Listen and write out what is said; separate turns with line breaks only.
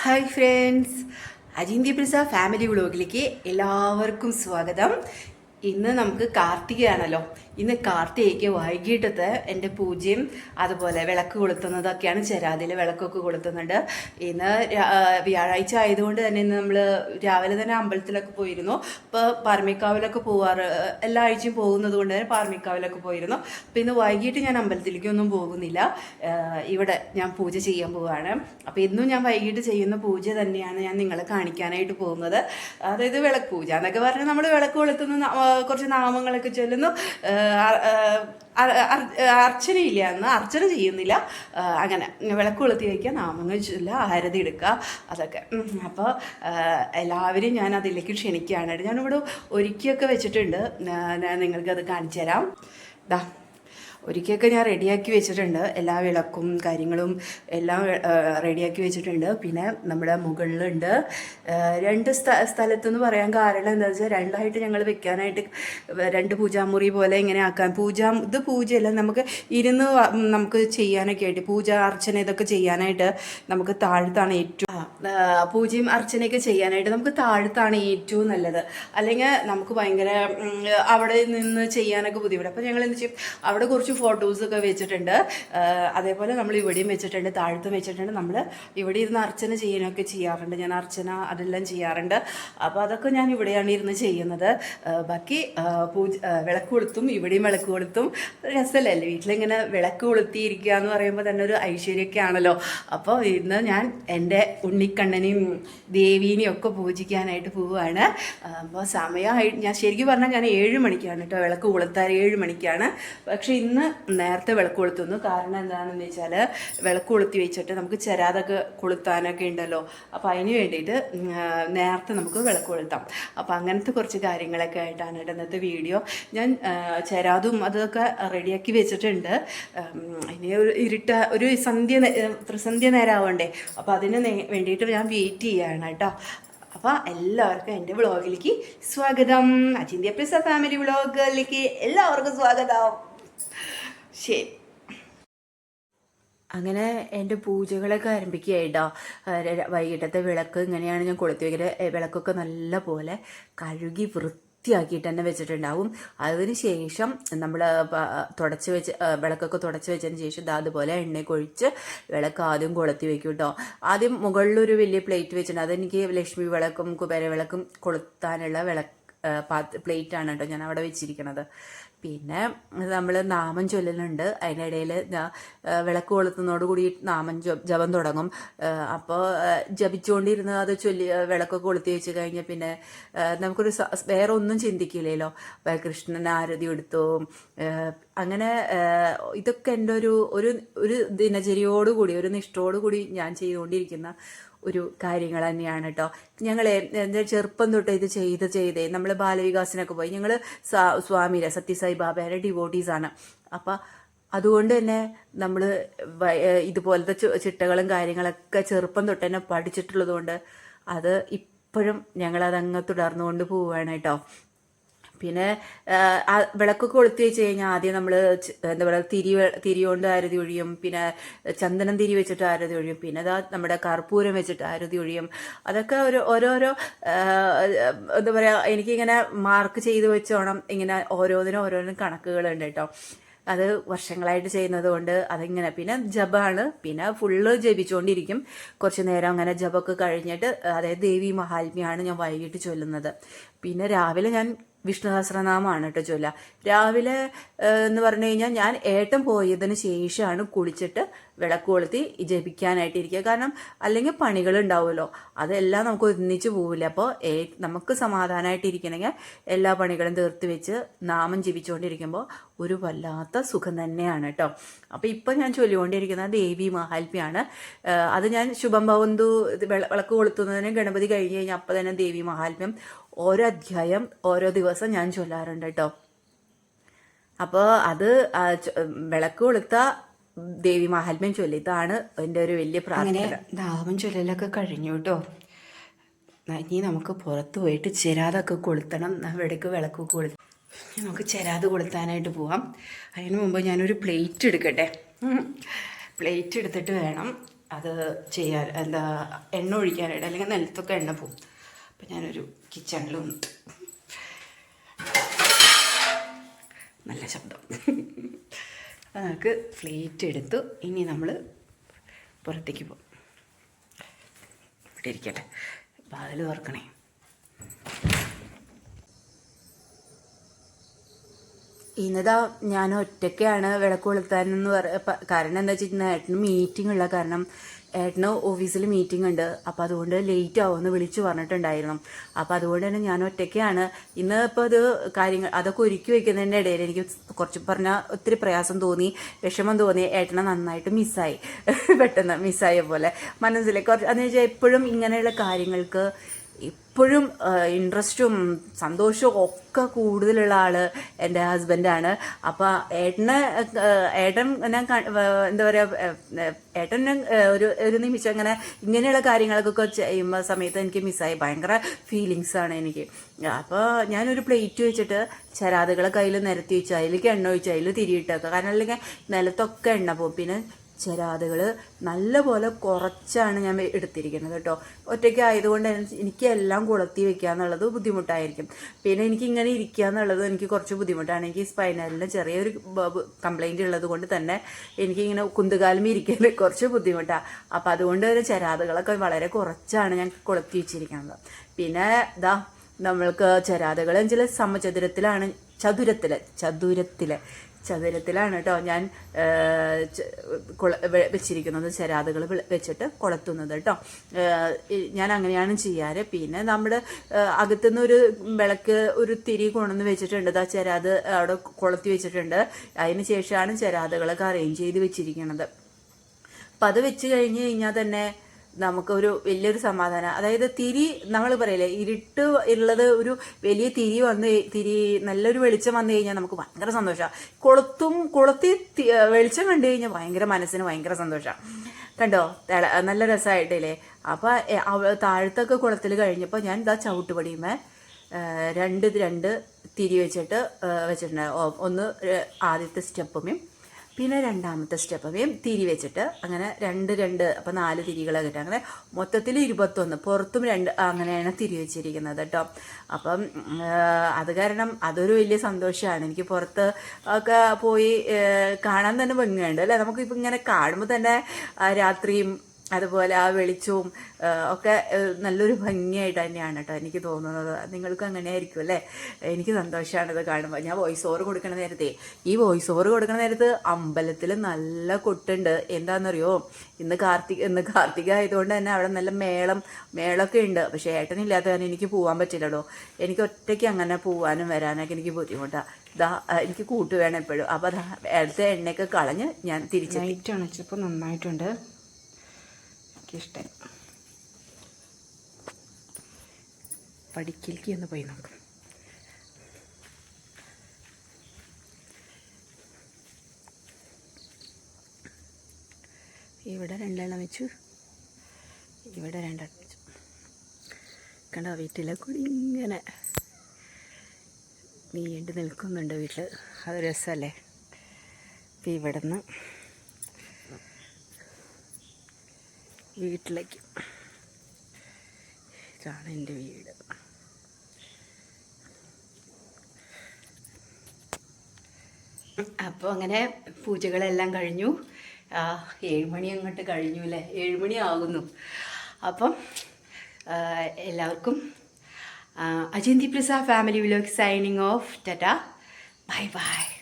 Hi friends. അജിന്ത്യ പ്രസ family വ്ളോഗിലേക്ക് എല്ലാവർക്കും സ്വാഗതം. ഇന്ന് നമുക്ക് കാർത്തികയാണല്ലോ. ഇന്ന് കാർത്തികയ്ക്ക് വൈകിട്ടത്തെ എന്റെ പൂജയും അതുപോലെ വിളക്ക് കൊളുത്തുന്നതൊക്കെയാണ് ചെരാതിൽ വിളക്കൊക്കെ കൊളുത്തുന്നുണ്ട് ഇന്ന് വ്യാഴാഴ്ച ആയതുകൊണ്ട് തന്നെ ഇന്ന് നമ്മൾ രാവിലെ തന്നെ അമ്പലത്തിലൊക്കെ പോയിരുന്നു. ഇപ്പോൾ പാർമിക്കാവിലൊക്കെ പോവാറ് എല്ലാ ആഴ്ചയും പോകുന്നത് കൊണ്ട് തന്നെ പാർമിക്കാവിലൊക്കെ പോയിരുന്നു. അപ്പോൾ ഇന്ന് വൈകിട്ട് ഞാൻ അമ്പലത്തിലേക്കൊന്നും പോകുന്നില്ല. ഇവിടെ ഞാൻ പൂജ ചെയ്യാൻ പോവുകയാണ് അപ്പോൾ ഇന്നും ഞാൻ വൈകിട്ട് ചെയ്യുന്ന പൂജ തന്നെയാണ് ഞാൻ നിങ്ങളെ കാണിക്കാനായിട്ട് പോകുന്നത്. അതായത് വിളക്ക് പൂജ എന്നൊക്കെ പറഞ്ഞാൽ നമ്മൾ വിളക്ക് കൊളുത്തുന്ന കുറച്ച് നാമങ്ങളൊക്കെ ചൊല്ലുന്നു. അർച്ചനയില്ല എന്ന് അർച്ചന ചെയ്യുന്നില്ല. അങ്ങനെ വിളക്ക് കൊളുത്തി വയ്ക്കുക നാമങ്ങൾ ചൊല്ലുക ആരതി എടുക്കുക അതൊക്കെ. അപ്പോൾ എല്ലാവരും ഞാൻ അതിലേക്ക് ക്ഷണിക്കുകയാണ്. ഞാനിവിടെ ഒരുക്കിയൊക്കെ വെച്ചിട്ടുണ്ട്. ഞാൻ നിങ്ങൾക്കത് കാണിച്ചു തരാം. ദാ. ഒരിക്കലൊക്കെ ഞാൻ റെഡിയാക്കി വെച്ചിട്ടുണ്ട്. എല്ലാ വിളക്കും കാര്യങ്ങളും എല്ലാം റെഡിയാക്കി വെച്ചിട്ടുണ്ട്. പിന്നെ നമ്മുടെ മുകളിലുണ്ട്. രണ്ട് സ്ഥ സ്ഥലത്തെന്ന് പറയാൻ കാരണം എന്താ വെച്ചാൽ രണ്ടായിട്ട് ഞങ്ങൾ വെക്കാനായിട്ട് രണ്ട് പൂജാമുറി പോലെ ഇങ്ങനെ ആക്കാൻ പൂജ ഇത് പൂജയല്ല നമുക്ക് ഇരുന്ന് നമുക്ക് ചെയ്യാനൊക്കെ ആയിട്ട് പൂജ അർച്ചന ഇതൊക്കെ ചെയ്യാനായിട്ട് നമുക്ക് താഴത്താണ് ഏറ്റവും പൂജയും അർച്ചനയൊക്കെ ചെയ്യാനായിട്ട് നമുക്ക് താഴത്താണ് ഏറ്റവും നല്ലത്. അല്ലെങ്കിൽ നമുക്ക് ഭയങ്കര അവിടെ നിന്ന് ചെയ്യാനൊക്കെ ബുദ്ധിമുട്ട്. അപ്പോൾ ഞങ്ങൾ എന്ത് ചെയ്യും? അവിടെ കുറച്ച് ഫോട്ടോസൊക്കെ വെച്ചിട്ടുണ്ട്. അതേപോലെ നമ്മൾ ഇവിടെയും വെച്ചിട്ടുണ്ട് താഴത്തും വെച്ചിട്ടുണ്ട്. നമ്മൾ ഇവിടെ ഇരുന്ന് അർച്ചന ചെയ്യാനൊക്കെ ചെയ്യാറുണ്ട്. ഞാൻ അർച്ചന അതെല്ലാം ചെയ്യാറുണ്ട്. അപ്പോൾ അതൊക്കെ ഞാൻ ഇവിടെയാണ് ഇരുന്ന് ചെയ്യുന്നത്. ബാക്കി പൂജ വിളക്ക് കൊളുത്തും ഇവിടെയും വിളക്ക് കൊളുത്തും. രസമല്ലേ? വീട്ടിലിങ്ങനെ വിളക്ക് കൊളുത്തിയിരിക്കുക എന്ന് പറയുമ്പോൾ തന്നെ ഒരു ഐശ്വര്യമൊക്കെ ആണല്ലോ. അപ്പോൾ ഇന്ന് ഞാൻ എന്റെ ഉണ്ണിക്കണ്ണനെയും ദേവീനെയും ഒക്കെ പൂജിക്കാനായിട്ട് പോവുകയാണ്. അപ്പോൾ സമയമായി ഞാൻ ശരിക്കും പറഞ്ഞാൽ ഞാൻ ഏഴ് മണിക്കാണ് കേട്ടോ വിളക്ക് കൊളുത്താറ്. ഏഴ് മണിക്കാണ്. പക്ഷേ ഇന്ന് നേരത്തെ വിളക്ക് കൊളുത്തുന്നു. കാരണം എന്താണെന്ന് വെച്ചാൽ വിളക്ക് കൊളുത്തി വെച്ചിട്ട് നമുക്ക് ചെരാതൊക്കെ കൊളുത്താനൊക്കെ ഉണ്ടല്ലോ. അപ്പോൾ അതിന് വേണ്ടിയിട്ട് നേരത്തെ നമുക്ക് വിളക്ക് കൊളുത്താം. അപ്പോൾ അങ്ങനത്തെ കുറച്ച് കാര്യങ്ങളൊക്കെ ആയിട്ടാണ് കേട്ടോ ഇന്നത്തെ വീഡിയോ. ഞാൻ ചെരാതും അതൊക്കെ റെഡിയാക്കി വെച്ചിട്ടുണ്ട്. ഇനി ഒരു ഇരുട്ട ഒരു സന്ധ്യ പ്രസന്ധ്യ നേരം ആവണ്ടേ അപ്പോൾ അതിന് വേണ്ടിയിട്ട് ഞാൻ വെയിറ്റ് ചെയ്യുകയാണ് കേട്ടോ. അപ്പോൾ എല്ലാവർക്കും എന്റെ വ്ളോഗിലേക്ക് സ്വാഗതം. അജിന്ത്യ പ്രസ ഫാമിലി വ്ളോഗിലേക്ക് എല്ലാവർക്കും സ്വാഗതം. ശരി. അങ്ങനെ എന്റെ പൂജകളൊക്കെ ആരംഭിക്കുകയായിട്ടോ. വൈകിട്ടത്തെ വിളക്ക് ഇങ്ങനെയാണ് ഞാൻ കൊളുത്തി വയ്ക്കുന്നത് വിളക്കൊക്കെ നല്ല പോലെ കഴുകി വൃത്തിയാക്കിയിട്ട് തന്നെ വെച്ചിട്ടുണ്ടാവും. അതിന് ശേഷം നമ്മൾ തുടച്ച് വെച്ച് വിളക്കൊക്കെ തുടച്ച് വെച്ചതിന് ശേഷം ദാ അതുപോലെ എണ്ണയൊക്കെ ഒഴിച്ച് വിളക്ക് ആദ്യം കൊളുത്തി വെക്കും കേട്ടോ ആദ്യം മുകളിലൊരു വലിയ പ്ലേറ്റ് വെച്ചിട്ടുണ്ട്. അതെനിക്ക് ലക്ഷ്മി വിളക്കും കുബേര വിളക്കും കൊളുത്താനുള്ള വിളക്ക് പ്ലേറ്റ് ആണ് കേട്ടോ ഞാൻ അവിടെ വെച്ചിരിക്കണത്. പിന്നെ നമ്മൾ നാമം ചൊല്ലലുണ്ട്. അതിനിടയിൽ വിളക്ക് കൊളുത്തുന്നതോട് കൂടി നാമം ജപം തുടങ്ങും. അപ്പോൾ ജപിച്ചുകൊണ്ടിരുന്ന അത് ചൊല്ലി വിളക്കൊക്കെ കൊളുത്തി വെച്ച് കഴിഞ്ഞാൽ പിന്നെ നമുക്കൊരു വേറെ ഒന്നും ചിന്തിക്കില്ലല്ലോ. കൃഷ്ണൻ ആരതി എടുത്തു. അങ്ങനെ ഇതൊക്കെ എന്റെ ഒരു ഒരു ഒരു ദിനചര്യയോടുകൂടി ഒരു നിഷ്ഠയോടുകൂടി ഞാൻ ചെയ്തുകൊണ്ടിരിക്കുന്ന ഒരു കാര്യങ്ങൾ തന്നെയാണ് കേട്ടോ എന്താ ചെറുപ്പം തൊട്ട് ഇത് ചെയ്ത് ചെയ്തേ നമ്മൾ ബാലവികാസിനൊക്കെ പോയി. ഞങ്ങൾ സ്വാമിയുടെ സത്യസായി ബാബയുടെ ഡിവോട്ടീസ് ആണ്. അപ്പം അതുകൊണ്ട് തന്നെ നമ്മൾ ഇതുപോലത്തെ ചിട്ടകളും കാര്യങ്ങളൊക്കെ ചെറുപ്പം തൊട്ട് തന്നെ പഠിച്ചിട്ടുള്ളത് കൊണ്ട് അത് ഇപ്പോഴും ഞങ്ങളതങ്ങ് തുടർന്നുകൊണ്ട് പോവുകയാണ് കേട്ടോ പിന്നെ വിളക്കൊക്കെ കൊളുത്തി വെച്ച് കഴിഞ്ഞാൽ ആദ്യം നമ്മൾ എന്താ പറയുക തിരി തിരി കൊണ്ട് ആരതി ഒഴിയും. പിന്നെ ചന്ദനം തിരി വെച്ചിട്ട് ആരതി ഒഴിയും. പിന്നെ അതാ നമ്മുടെ കർപ്പൂരം വെച്ചിട്ട് ആരതി ഒഴിയും. അതൊക്കെ ഒരു ഓരോരോ എന്താ പറയുക എനിക്കിങ്ങനെ മാർക്ക് ചെയ്ത് വെച്ചോണം. ഇങ്ങനെ ഓരോന്നിനും ഓരോന്നിനും കണക്കുകളുണ്ട് കേട്ടോ. അത് വർഷങ്ങളായിട്ട് ചെയ്യുന്നത് കൊണ്ട് അതിങ്ങനെ. പിന്നെ ജപമാണ്. പിന്നെ ഫുള്ള് ജപിച്ചുകൊണ്ടിരിക്കും കുറച്ച് നേരം അങ്ങനെ ജപമൊക്കെ കഴിഞ്ഞിട്ട് അതായത് ദേവി മഹാത്മ്യമാണ് ഞാൻ വൈകിട്ട് ചൊല്ലുന്നത്. പിന്നെ രാവിലെ ഞാൻ വിഷ്ണു സഹസ്രനാമമാണ് കേട്ടോ ചൊല്ല രാവിലെ എന്ന് പറഞ്ഞു കഴിഞ്ഞാൽ ഞാൻ ഏട്ടം പോയതിന് ശേഷമാണ് കുളിച്ചിട്ട് വിളക്ക് കൊളുത്തി ജപിക്കാനായിട്ടിരിക്കുക. കാരണം അല്ലെങ്കിൽ പണികൾ ഉണ്ടാവുമല്ലോ അതെല്ലാം നമുക്ക് ഒന്നിച്ച് പോവില്ല. അപ്പോൾ ഏ നമുക്ക് സമാധാനമായിട്ടിരിക്കണമെങ്കിൽ എല്ലാ പണികളും തീർത്ത് വെച്ച് നാമം ജപിച്ചുകൊണ്ടിരിക്കുമ്പോൾ ഒരു വല്ലാത്ത സുഖം തന്നെയാണ് കേട്ടോ. അപ്പോൾ ഇപ്പം ഞാൻ ചൊല്ലിക്കൊണ്ടിരിക്കുന്ന ദേവി ഏഹ്, അത് ഞാൻ ശുഭം ഭവന്തു വിളക്ക് കൊളുത്തുന്നതിന് ഗണപതി കഴിഞ്ഞ് കഴിഞ്ഞാൽ അപ്പം തന്നെ ദേവി മഹാത്മ്യം ഓരോ അധ്യായം ഓരോ ദിവസം ഞാൻ ചൊല്ലാറുണ്ട് കേട്ടോ. അപ്പോൾ അത് വിളക്ക് കൊളുത്ത ദേവി മഹാത്മ്യം ചൊല്ലി ഇതാണ് എന്റെ ഒരു വലിയ പ്രാർത്ഥന. ദാഹം ചൊല്ലലൊക്കെ കഴിഞ്ഞു കേട്ടോ. ഇനി നമുക്ക് പുറത്ത് പോയിട്ട് ചെരാതൊക്കെ കൊളുത്തണം. അവിടേക്ക് വിളക്ക് കൊളു നമുക്ക് ചെരാത് കൊളുത്താനായിട്ട് പോവാം. അതിന് മുമ്പ് ഞാനൊരു പ്ലേറ്റ് എടുക്കട്ടെ. പ്ലേറ്റ് എടുത്തിട്ട് വേണം അത് ചെയ്യാൻ എന്താ എണ്ണ ഒഴിക്കാനായിട്ട് അല്ലെങ്കിൽ നിലത്തൊക്കെ എണ്ണ പോവും. അപ്പം ഞാനൊരു കിച്ചണിലും നല്ല ശബ്ദം. അപ്പം നമുക്ക് പ്ലേറ്റ് എടുത്തു. ഇനി നമ്മൾ പുറത്തേക്ക് പോകും ഇവിടെ ഇരിക്കട്ടെ. വാതിൽ തുറക്കണേ. ഇന്നതാ ഞാൻ ഒറ്റയ്ക്കാണ് വിളക്ക് കൊളുത്താനെന്ന് പറ കാരണം എന്താ വെച്ചിട്ടുണ്ടെങ്കിൽ ഏട്ടന് മീറ്റിംഗ് ഉള്ള കാരണം ഏട്ടന് ഓഫീസിൽ മീറ്റിംഗ് ഉണ്ട്. അപ്പം അതുകൊണ്ട് ലേറ്റ് ആവുമെന്ന് വിളിച്ചു പറഞ്ഞിട്ടുണ്ടായിരുന്നു. അപ്പം അതുകൊണ്ട് തന്നെ ഞാൻ ഒറ്റയ്ക്കാണ്. ഇന്ന് ഇപ്പോൾ ഇത് കാര്യങ്ങൾ അതൊക്കെ ഒരുക്കി വെക്കുന്നതിന്റെ ഇടയിൽ എനിക്ക് കുറച്ച് പറഞ്ഞാൽ ഒത്തിരി പ്രയാസം തോന്നി വിഷമം തോന്നി. ഏട്ടനെ നന്നായിട്ട് മിസ്സായി പെട്ടെന്ന് മിസ്സായ പോലെ മനസ്സിലെ കുറച്ച് അതെന്ന് വെച്ചാൽ എപ്പോഴും ഇങ്ങനെയുള്ള കാര്യങ്ങൾക്ക് ഇപ്പോഴും ഇൻട്രസ്റ്റും സന്തോഷവും ഒക്കെ കൂടുതലുള്ള ആൾ എന്റെ ഹസ്ബൻഡാണ് അപ്പോൾ ഏട്ടനെ ഏട്ടൻ ഞാൻ എന്താ പറയുക ഏട്ടൻ ഒരു ഒരു നിമിഷം അങ്ങനെ ഇങ്ങനെയുള്ള കാര്യങ്ങളൊക്കെ ചെയ്യുമ്പോൾ സമയത്ത് എനിക്ക് മിസ്സായി ഭയങ്കര ഫീലിങ്സ് ആണ് എനിക്ക്. അപ്പോൾ ഞാനൊരു പ്ലേറ്റ് വെച്ചിട്ട് ചരാതുകളെ കയ്യിൽ നിരത്തി വെച്ചു. അതിലേക്ക് എണ്ണ ഒഴിച്ചു. അതിൽ തിരിയിട്ടേക്കുക കാരണം അല്ലെങ്കിൽ നിലത്തൊക്കെ എണ്ണ പോകും. പിന്നെ ചെരാതുകൾ നല്ലപോലെ കുറച്ചാണ് ഞാൻ എടുത്തിരിക്കുന്നത് കേട്ടോ. ഒറ്റയ്ക്ക് ആയതുകൊണ്ട് എനിക്ക് എല്ലാം കുളത്തി വെക്കുക എന്നുള്ളത് ബുദ്ധിമുട്ടായിരിക്കും. പിന്നെ എനിക്ക് ഇങ്ങനെ ഇരിക്കുക എന്നുള്ളത് എനിക്ക് കുറച്ച് ബുദ്ധിമുട്ടാണ്. എനിക്ക് സ്പൈനലിന് ചെറിയൊരു കംപ്ലൈന്റ് ഉള്ളത് കൊണ്ട് തന്നെ എനിക്കിങ്ങനെ കുന്തുകാലം ഇരിക്കാൻ കുറച്ച് ബുദ്ധിമുട്ടാണ് അപ്പോൾ അതുകൊണ്ട് തന്നെ ചെരാതുകളൊക്കെ വളരെ കുറച്ചാണ് ഞാൻ കുളത്തി വെച്ചിരിക്കുന്നത്. പിന്നെ ഇതാ നമ്മൾക്ക് ചരാതകളും ചില സമചതുരത്തിലാണ് ചതുരത്തിൽ ചതുരത്തിൽ ചതുരത്തിലാണ് കേട്ടോ ഞാൻ കുള- വെച്ചിരിക്കുന്നത് ചരാതകൾ വെച്ചിട്ട് കൊളത്തുന്നത് കേട്ടോ. ഞാൻ അങ്ങനെയാണ് ചെയ്യാറ്. പിന്നെ നമ്മുടെ അകത്തുനിന്ന് ഒരു വിളക്ക് ഒരു തിരി കൊണ്ടുവന്ന് വെച്ചിട്ടുണ്ട്. ആ ചരാത് അവിടെ കൊളുത്തി വെച്ചിട്ടുണ്ട്. അതിന് ശേഷമാണ് ചരാതകളൊക്കെ അറേഞ്ച് ചെയ്ത് വെച്ചിരിക്കുന്നത് അപ്പം അത് വെച്ച് കഴിഞ്ഞ് കഴിഞ്ഞാൽ തന്നെ നമുക്കൊരു വലിയൊരു സമാധാനം. അതായത് തിരി നമ്മൾ പറയില്ലേ ഇരുട്ട് ഉള്ളത് ഒരു വലിയ തിരി വന്ന് തിരി നല്ലൊരു വെളിച്ചം വന്നു കഴിഞ്ഞാൽ നമുക്ക് ഭയങ്കര സന്തോഷമാണ് കൊളുത്തും കൊളുത്തി വെളിച്ചം കണ്ടു കഴിഞ്ഞാൽ ഭയങ്കര മനസ്സിന് ഭയങ്കര സന്തോഷമാണ് കണ്ടോ? നല്ല രസമായിട്ടില്ലേ അപ്പോൾ താഴത്തൊക്കെ കുളത്തിൽ കഴിഞ്ഞപ്പോൾ ഞാൻ ഇതാ ചവിട്ടുപടിയുമേ രണ്ട് രണ്ട് തിരി വെച്ചിട്ട് വെച്ചിട്ടുണ്ടായിരുന്നു വെച്ചിട്ടുണ്ട്. ഒന്ന് ആദ്യത്തെ സ്റ്റെപ്പുമേയും പിന്നെ രണ്ടാമത്തെ സ്റ്റെപ്പ് വേം തിരി വെച്ചിട്ട് അങ്ങനെ രണ്ട് രണ്ട് അപ്പം നാല് തിരികളെ കിട്ടും അങ്ങനെ മൊത്തത്തിൽ ഇരുപത്തൊന്ന് പുറത്തും രണ്ട് അങ്ങനെയാണ് തിരി വെച്ചിരിക്കുന്നത് കേട്ടോ അപ്പം അത് കാരണം അതൊരു വലിയ സന്തോഷമാണ് എനിക്ക് പുറത്ത് ഒക്കെ പോയി കാണാൻ തന്നെ ഭംഗിയുണ്ട് അല്ലേ? നമുക്കിപ്പോൾ ഇങ്ങനെ കാണുമ്പോൾ തന്നെ രാത്രിയും അതുപോലെ ആ വെളിച്ചവും ഒക്കെ നല്ലൊരു ഭംഗിയായിട്ട് തന്നെയാണ് കേട്ടോ എനിക്ക് തോന്നുന്നത്. നിങ്ങൾക്ക് അങ്ങനെ ആയിരിക്കും അല്ലേ? എനിക്ക് സന്തോഷമാണ് ഇത് കാണുമ്പോൾ ഞാൻ വോയിസ് ഓവർ കൊടുക്കണ നേരത്തെ ഈ വോയിസ് ഓവർ കൊടുക്കണ നേരത്ത് അമ്പലത്തിൽ നല്ല കൊട്ടുണ്ട്. എന്താണെന്നറിയോ ഇന്ന് കാർത്തിക ഇന്ന് കാർത്തിക ആയതുകൊണ്ട് തന്നെ അവിടെ നല്ല മേളം മേളമൊക്കെ ഉണ്ട്. പക്ഷേ ഏട്ടനില്ലാത്ത കാരണം എനിക്ക് പോകാൻ പറ്റില്ലല്ലോ. എനിക്ക് ഒറ്റയ്ക്ക് അങ്ങനെ പോകാനും വരാനൊക്കെ എനിക്ക് ബുദ്ധിമുട്ടാണ് ഇതാ എനിക്ക് കൂട്ട് വേണം എപ്പോഴും. അപ്പോൾ അതാ അടുത്ത എണ്ണയൊക്കെ കളഞ്ഞ് ഞാൻ തിരിച്ചു
നന്നായിട്ടുണ്ട്. എനിക്കിഷ്ടമായി
പഠിക്കലേക്ക് ഒന്ന് പോയി നോക്കാം. ഇവിടെ രണ്ടെണ്ണം വെച്ചു. ഇവിടെ രണ്ടെണ്ണം വെച്ചു. കണ്ടോ വീട്ടിലെ കൂടി ഇങ്ങനെ നീണ്ടു നിൽക്കുന്നുണ്ട് വീട്ടിൽ അത് രസമല്ലേ അപ്പം ഇവിടെ നിന്ന് വീട്ടിലേക്ക്. ഇതാണ് എന്റെ വീട്. അപ്പോൾ അങ്ങനെ പൂജകളെല്ലാം കഴിഞ്ഞു. ഏഴുമണി അങ്ങോട്ട് കഴിഞ്ഞു അല്ലേ? ഏഴുമണി ആകുന്നു. അപ്പം എല്ലാവർക്കും Ajanthi Prasad family വിലോക്ക് signing off tata. Bye bye.